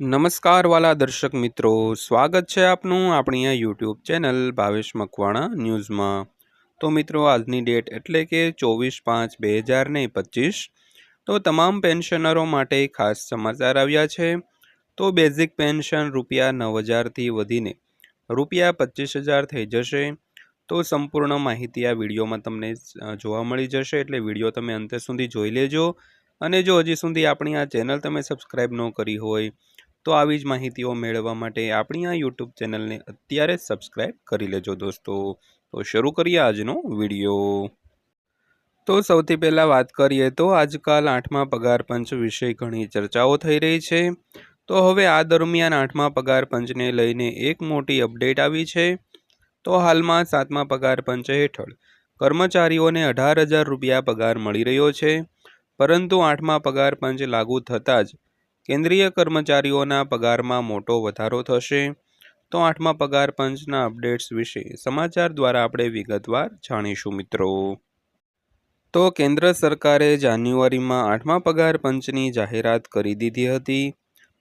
નમસ્કાર વાલા દર્શક મિત્રો, સ્વાગત છે આપનું આપણી આ યુટ્યુબ ચેનલ ભાવેશ મકવાણા ન્યૂઝમાં. તો મિત્રો, આજની ડેટ એટલે કે ચોવીસ પાંચ બે હજાર ને પચીસ. તો તમામ પેન્શનરો માટે ખાસ સમાચાર આવ્યા છે. તો બેઝિક પેન્શન રૂપિયા નવ હજારથી વધીને રૂપિયા પચીસ હજાર થઈ જશે. તો સંપૂર્ણ માહિતી આ વિડીયોમાં તમને જોવા મળી જશે, એટલે વીડિયો તમે અંતે સુધી જોઈ લેજો. અને જો હજી સુધી આપણી આ ચેનલ તમે સબસ્ક્રાઈબ ન કરી હોય, તો આવી જ માહિતીઓ મેળવવા માટે આપણી આ યુટ્યુબ ચેનલને અત્યારે સબસ્ક્રાઈબ કરી લેજો દોસ્તો. તો શરૂ કરીએ આજનો વીડિયો. તો સૌથી પહેલાં વાત કરીએ તો આજકાલ આઠમા પગાર પંચ વિશે ઘણી ચર્ચાઓ થઈ રહી છે. તો હવે આ દરમિયાન આઠમા પગાર પંચને લઈને એક મોટી અપડેટ આવી છે. તો હાલમાં સાતમા પગાર પંચ હેઠળ કર્મચારીઓને અઢાર હજાર રૂપિયા પગાર મળી રહ્યો છે. પરંતુ આઠમા પગાર પંચ લાગુ થતાં જ કેન્દ્રીય કર્મચારીઓના પગારમાં મોટો વધારો થશે. તો આઠમા પગાર પંચના અપડેટ્સ વિશે સમાચાર દ્વારા આપણે વિગતવાર જાણીશું મિત્રો. તો કેન્દ્ર સરકારે જાન્યુઆરીમાં આઠમા પગાર પંચની જાહેરાત કરી દીધી હતી.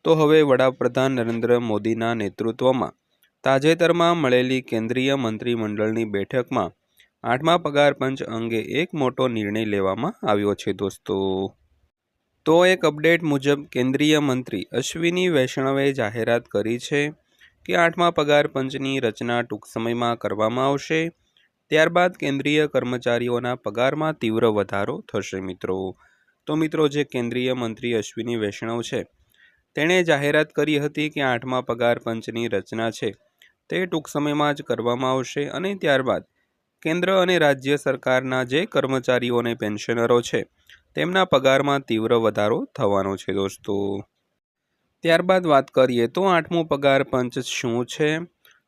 તો હવે વડાપ્રધાન નરેન્દ્ર મોદીના નેતૃત્વમાં તાજેતરમાં મળેલી કેન્દ્રીય મંત્રીમંડળની બેઠકમાં આઠમા પગાર પંચ અંગે એક મોટો નિર્ણય લેવામાં આવ્યો છે, દોસ્તો. તો એક અપડેટ મુજબ કેન્દ્રીય મંત્રી અશ્વિની વૈષ્ણવે જાહેરાત કરી છે કે આઠમા પગાર પંચની રચના ટૂંક સમયમાં કરવામાં આવશે. ત્યારબાદ કેન્દ્રીય કર્મચારીઓના પગારમાં તીવ્ર વધારો થશે, મિત્રો. તો મિત્રો, જે કેન્દ્રીય મંત્રી અશ્વિની વૈષ્ણવ છે, તેણે જાહેરાત કરી હતી કે આઠમા પગાર પંચની રચના છે, તે ટૂંક સમયમાં જ કરવામાં આવશે અને ત્યારબાદ કેન્દ્ર અને રાજ્ય સરકારના જે કર્મચારીઓ અને પેન્શનરો છે, તેમના પગારમાં તીવ્ર વધારો થવાનો છે દોસ્તો. ત્યારબાદ વાત કરીએ તો આઠમું પગાર પંચ શું છે?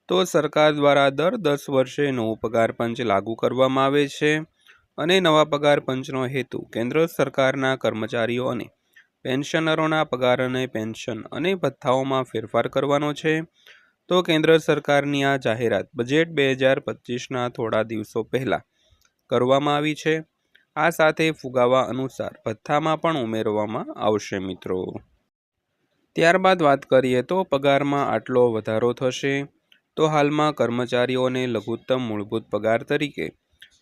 તો સરકાર દ્વારા દર દસ વર્ષે નવું પગાર પંચ લાગુ કરવામાં આવે છે અને નવા પગાર પંચનો હેતુ કેન્દ્ર સરકારના કર્મચારીઓ અને પેન્શનરોના પગાર અને પેન્શન અને ભથ્થાઓમાં ફેરફાર કરવાનો છે. તો કેન્દ્ર સરકારની આ જાહેરાત બજેટ બે હજાર પચીસના થોડા દિવસો પહેલાં કરવામાં આવી છે. આ સાથે ફુગાવા અનુસાર ભથ્થામાં પણ ઉમેરવામાં આવશે મિત્રો. ત્યારબાદ વાત કરીએ તો પગારમાં આટલો વધારો થશે. તો હાલમાં કર્મચારીઓને લઘુત્તમ મૂળભૂત પગાર તરીકે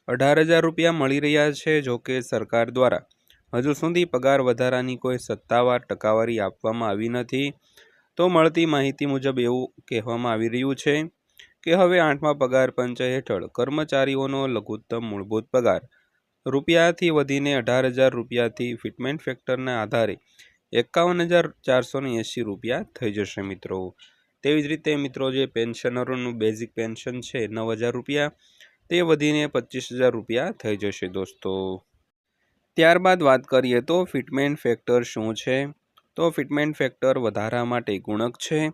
અઢાર હજાર રૂપિયા મળી રહ્યા છે, જો કે સરકાર દ્વારા હજુ સુધી પગાર વધારાની કોઈ સત્તાવાર ટકાવારી આપવામાં આવી નથી. તો મળતી માહિતી મુજબ એવું કહેવામાં આવી રહ્યું છે કે હવે આઠમા પગાર પંચ હેઠળ કર્મચારીઓનો લઘુત્તમ મૂળભૂત પગાર રૂપિયાથી વધીને અઢાર હજાર રૂપિયાથી ફિટમેન્ટ ફેક્ટરના આધારે એકાવન હજાર ચારસો એંસી રૂપિયા થઈ જશે મિત્રો. તેવી જ રીતે મિત્રો જે પેન્શનરોનું બેઝિક પેન્શન છે નવ હજાર રૂપિયા, તે વધીને પચીસ હજાર રૂપિયા થઈ જશે દોસ્તો. ત્યારબાદ વાત કરીએ તો ફિટમેન્ટ ફેક્ટર શું છે? તો ફિટમેન્ટ ફેક્ટર વધારા માટે ગુણક છે.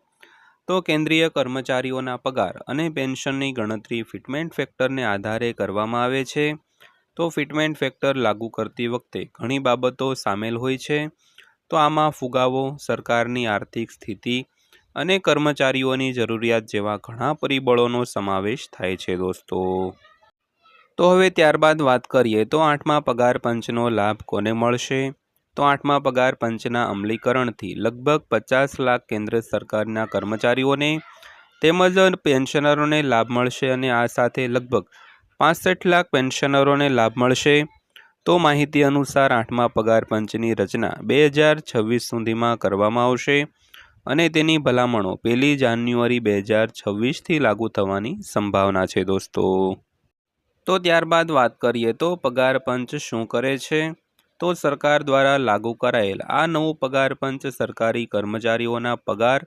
તો કેન્દ્રીય કર્મચારીઓના પગાર અને પેન્શનની ગણતરી ફિટમેન્ટ ફેક્ટરને આધારે કરવામાં આવે છે. તો ફિટમેન્ટ ફેક્ટર લાગુ કરતી વખતે ઘણી બાબતો સામેલ હોય છે. તો આમાં ફુગાવો, સરકારની આર્થિક સ્થિતિ અને કર્મચારીઓની જરૂરિયાત જેવા ઘણા પરિબળોનો સમાવેશ થાય છે દોસ્તો. તો હવે ત્યારબાદ વાત કરીએ તો આઠમા પગાર પંચનો લાભ કોને મળશે? તો આઠમા પગાર પંચના અમલીકરણથી લગભગ પચાસ લાખ કેન્દ્ર સરકારના કર્મચારીઓને તેમજ પેન્શનરોને લાભ મળશે અને આ સાથે લગભગ પાસઠ લાખ પેન્શનરોને લાભ મળશે. તો માહિતી અનુસાર આઠમા પગાર પંચની રચના બે હજાર છવ્વીસ સુધીમાં કરવામાં આવશે અને તેની ભલામણો પહેલી જાન્યુઆરી બે હજાર છવ્વીસથી લાગુ થવાની સંભાવના છે દોસ્તો. તો ત્યારબાદ વાત કરીએ તો પગાર પંચ શું કરે છે? તો સરકાર દ્વારા લાગુ કરાયેલ આ નવું પગાર પંચ સરકારી કર્મચારીઓના પગાર,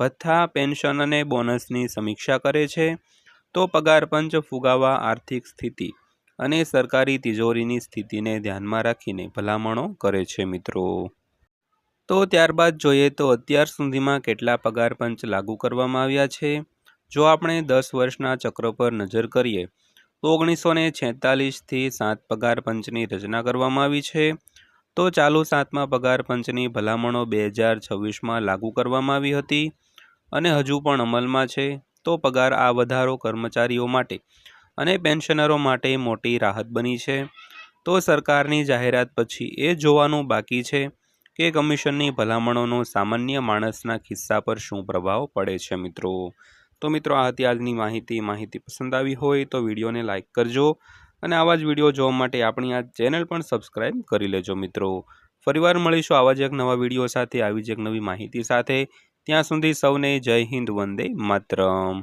ભથ્થા, પેન્શન અને બોનસની સમીક્ષા કરે છે. તો પગાર પંચ ફુગાવા આર્થિક સ્થિતિ અને સરકારી તિજોરીની સ્થિતિને ધ્યાનમાં રાખીને ભલામણો કરે છે મિત્રો. તો ત્યારબાદ જોઈએ તો અત્યાર સુધીમાં કેટલા પગાર પંચ લાગુ કરવામાં આવ્યા છે? જો આપણે દસ વર્ષના ચક્ર પર નજર કરીએ તો ઓગણીસો ને છેતાલીસથી સાત પગાર પંચની રચના કરવામાં આવી છે. તો ચાલુ સાતમા પગાર પંચની ભલામણો બે હજાર છવ્વીસમાં લાગુ કરવામાં આવી હતી અને હજુ પણ અમલમાં છે. તો પગાર આ વધારો કર્મચારીઓ માટે અને પેન્શનરો માટે મોટી રાહત બની છે. તો સરકારની જાહેરાત પછી એ જોવાનું બાકી છે કે કમિશનની ભલામણોનો સામાન્ય માણસના ખિસ્સા પર શું પ્રભાવ પડે છે મિત્રો? તો મિત્રો, આ હતી આજની માહિતી. માહિતી પસંદ આવી હોય તો વિડીયોને લાઇક કરજો અને આવા જ વીડિયો જોવા માટે આપણી આ ચેનલ પણ સબસ્ક્રાઈબ કરી લેજો મિત્રો. ફરીવાર મળીશું આવા જ એક નવા વીડિયો સાથે, આવી જ એક નવી માહિતી સાથે. ત્યાં સુધી સૌને જય હિન્દ, વંદે માતરમ.